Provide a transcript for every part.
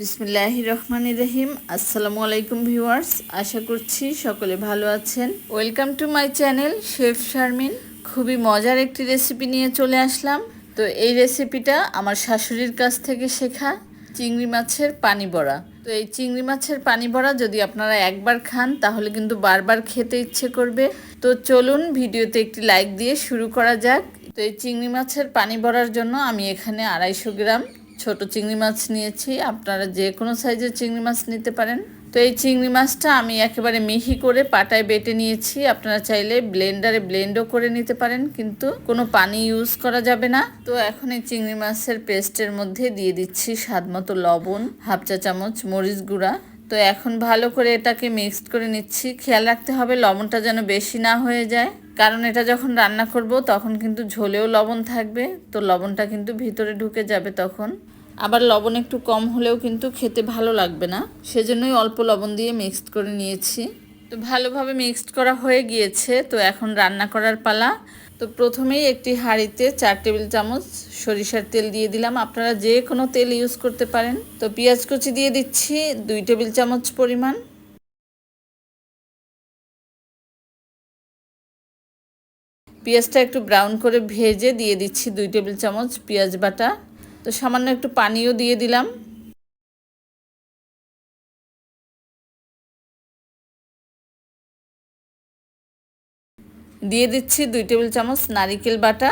বিসমিল্লাহ রহমান রহিম। আসসালামু আলাইকুম ভিউয়ার্স, আশা করছি সকলে ভালো আছেন। Welcome to my channel, chef Sharmin. খুবই মজার একটি রেসিপি নিয়ে চলে আসলাম। তো এই রেসিপিটা আমার শাশুড়ির কাছ থেকে শেখা চিংড়ি মাছের পানি বড়া। তো এই চিংড়ি মাছের পানি বড়া যদি আপনারা একবার খান, তাহলে কিন্তু বারবার খেতে ইচ্ছে করবে। তো চলুন ভিডিওতে একটি লাইক দিয়ে শুরু করা যাক। তো এই চিংড়ি মাছের পানি বড়ার জন্য আমি এখানে আড়াইশো গ্রাম ছোট চিংড়ি মাছ নিয়েছি। আপনারা যে কোনো সাইজের চিংড়ি মাছ নিতে পারেন। তো এই চিংড়ি মাছটা আমি একেবারে মিহি করে পাটায় বেটে নিয়েছি। আপনারা চাইলে ব্লেন্ডারে ব্লেন্ডও করে নিতে পারেন, কিন্তু কোনো পানি ইউজ করা যাবে না। তো এখন এই চিংড়ি মাছের পেস্টের মধ্যে দিয়ে দিচ্ছি স্বাদ মতো লবণ, হাফ চা চামচ মরিচ গুঁড়া। তো এখন ভালো করে এটাকে মিক্সড করে নিচ্ছি। খেয়াল রাখতে হবে লবণটা যেন বেশি না হয়ে যায়। কারণ এটা যখন রান্না করব, তখন কিন্তু ঝোলেও লবণ থাকবে, তো লবণটা কিন্তু ভিতরে ঢুকে যাবে তখন। আবার লবণ একটু কম হলেও কিন্তু খেতে ভালো লাগবে না, সেজন্যই অল্প লবণ দিয়ে মিক্সড করে নিয়েছি। তো ভালোভাবে মিক্সড করা হয়ে গিয়েছে, তো এখন রান্না করার পালা। তো প্রথমেই একটি হাঁড়িতে চার টেবিল চামচ সরিষার তেল দিয়ে দিলাম। আপনারা যে কোনো তেল ইউজ করতে পারেন। তো পেঁয়াজ কুচি দিয়ে দিচ্ছি, দুই টেবিল চামচ পরিমাণ। পেঁয়াজটা একটু ব্রাউন করে ভেজে দিয়ে দিচ্ছি দুই টেবিল চামচ পেঁয়াজ বাটা। তো সামান্য একটু পানিও দিয়ে দিলাম। দিয়ে দিচ্ছি দুই টেবিল চামচ নারিকেল বাটা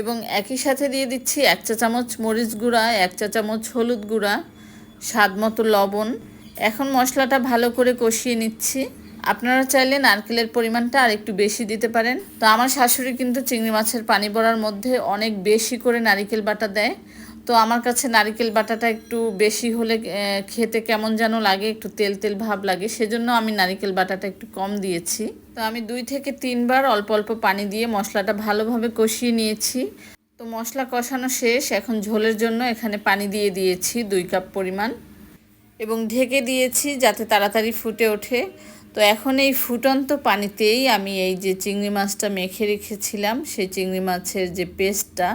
এবং একই সাথে দিয়ে দিচ্ছি এক চা চামচ মরিচ গুঁড়া, এক চা চামচ হলুদ গুঁড়া, স্বাদ মতো লবণ। এখন মশলাটা ভালো করে কষিয়ে নিচ্ছি। আপনারা চাইলে নারকেলের পরিমাণটা আর একটু বেশি দিতে পারেন। তো আমার শাশুড়ি কিন্তু চিংড়ি মাছের পানি বড়ার মধ্যে অনেক বেশি করে নারিকেল বাটা দেয়। তো আমার কাছে নারিকেল বাটাটা একটু বেশি হলে খেতে কেমন যেন লাগে, একটু তেল তেল ভাব লাগে, সেজন্য আমি নারিকেল বাটাটা একটু কম দিয়েছি। তো আমি দুই থেকে তিনবার অল্প অল্প পানি দিয়ে মশলাটা ভালোভাবে কষিয়ে নিয়েছি। তো মশলা কষানো শেষ, এখন ঝোলের জন্য এখানে পানি দিয়ে দিয়েছি দুই কাপ পরিমাণ। এবং ঢেকে দিয়েছি যাতে তাড়াতাড়ি ফুটে ওঠে। তো এখন এই ফুটন্ত পানিতেই আমি এই যে চিংড়ি মাছটা মেখে রেখেছিলাম, সেই চিংড়ি মাছের যে পেস্টটা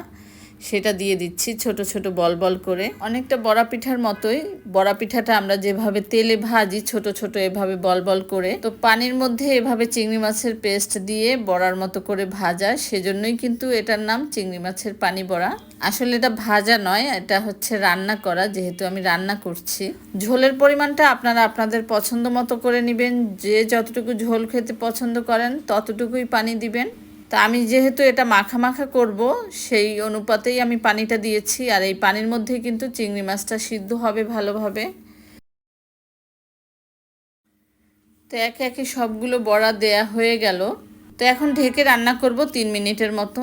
সেটা দিয়ে দিচ্ছি ছোট ছোট বল বল করে। অনেকটা বড়া পিঠার মতোই। বড়া পিঠাটা আমরা যেভাবে তেলে ভাজি ছোট ছোট এভাবে বল বল করে। তো পানির মধ্যে এভাবে চিংড়ি মাছের পেস্ট দিয়ে বড়ার মতো করে ভাজা। সেজন্যই কিন্তু এটার নাম চিংড়ি মাছের পানি বড়া। আসলে এটা ভাজা নয়, এটা হচ্ছে রান্না করা, যেহেতু আমি রান্না করছি। ঝোলের পরিমাণটা আপনারা আপনাদের পছন্দ মতো করে নেবেন। যে যতটুকু ঝোল খেতে পছন্দ করেন, ততটুকুই পানি দিবেন। তা আমি যেহেতু এটা মাখা মাখা করব, সেই অনুপাতেই আমি পানিটা দিয়েছি। আর এই পানির মধ্যেই কিন্তু চিংড়ি মাছটা সিদ্ধ হবে ভালোভাবে। তো একে একে সবগুলো বড়া দেয়া হয়ে গেল। তো এখন ঢেকে রান্না করব তিন মিনিটের মতো।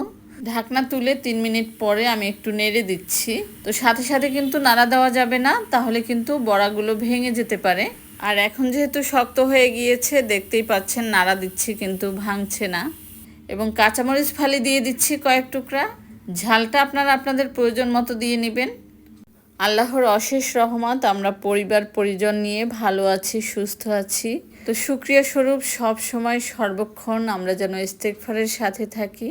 ঢাকনা তুলে তিন মিনিট পরে আমি একটু নেড়ে দিচ্ছি। তো সাথে সাথে কিন্তু নাড়া দেওয়া যাবে না, তাহলে কিন্তু বড়াগুলো ভেঙে যেতে পারে। আর এখন যেহেতু শক্ত হয়ে গিয়েছে, দেখতেই পাচ্ছেন নাড়া দিচ্ছি কিন্তু ভাঙছে না। এবং কাঁচামরিচ ফালি দিয়ে দিচ্ছি কয়েক টুকরা। ঝালটা আপনারা আপনাদের প্রয়োজন মতো দিয়ে নেবেন। আল্লাহর অশেষ রহমত, আমরা পরিবার, পরিজন নিয়ে ভালো আছি, সুস্থ আছি। তো সুক্রিয়া স্বরূপ, সব সময় সর্বক্ষণ আমরা যেন ইস্তেকফারের সাথে থাকি।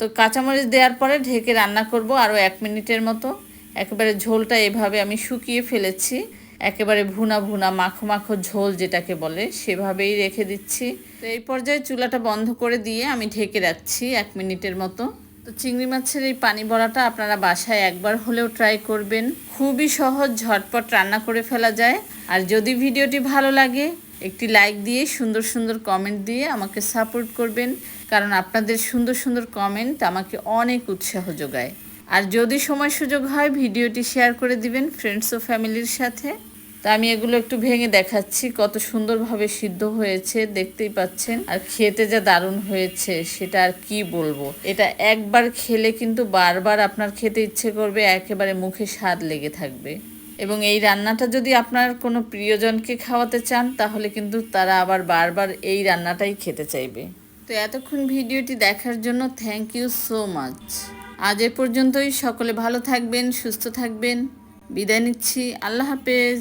তো কাঁচামরিচ দেওয়ার পরে ঢেকে রান্না করব আরও এক মিনিটের মতো। একেবারে ঝোলটা এভাবে আমি শুকিয়ে ফেলেছি। একেবারে ভুনা ভুনা, মাখো মাখো ঝোল যেটাকে বলে, সেভাবেই রেখে দিচ্ছি। তো এই পর্যায়ে চুলাটা বন্ধ করে দিয়ে আমি ঢেকে রাখছি এক মিনিটের মতো। তো চিংড়ি মাছের এই পানি বড়াটা আপনারা বাসায় একবার হলেও ট্রাই করবেন। খুবই সহজ, ঝটপট রান্না করে ফেলা যায়। আর যদি ভিডিওটি ভালো লাগে, একটি লাইক দিয়ে সুন্দর সুন্দর কমেন্ট দিয়ে আমাকে সাপোর্ট করবেন। কারণ আপনাদের সুন্দর সুন্দর কমেন্ট আমাকে অনেক উৎসাহ যোগায়। আর যদি সময় সুযোগ হয়, ভিডিওটি শেয়ার করে দিবেন ফ্রেন্ডস ও ফ্যামিলির সাথে। তা আমি এগুলো একটু ভেঙে দেখাচ্ছি, কত সুন্দরভাবে সিদ্ধ হয়েছে, দেখতেই পাচ্ছেন। আর খেতে যা দারুণ হয়েছে, সেটা আর কি বলব? এটা একবার খেলে কিন্তু বারবার আপনার খেতে ইচ্ছে করবে, একেবারে মুখে স্বাদ লেগে থাকবে। এবং এই রান্নাটা যদি আপনার কোনো প্রিয়জনকে খাওয়াতে চান, তাহলে কিন্তু তারা আবার বারবার এই রান্নাটাই খেতে চাইবে। তো এতক্ষণ ভিডিওটি দেখার জন্য থ্যাংক ইউ সো মাচ আজ এ পর্যন্তই, সকলে ভালো থাকবেন, সুস্থ থাকবেন। বিদায় নিচ্ছি, আল্লাহ হাফেজ।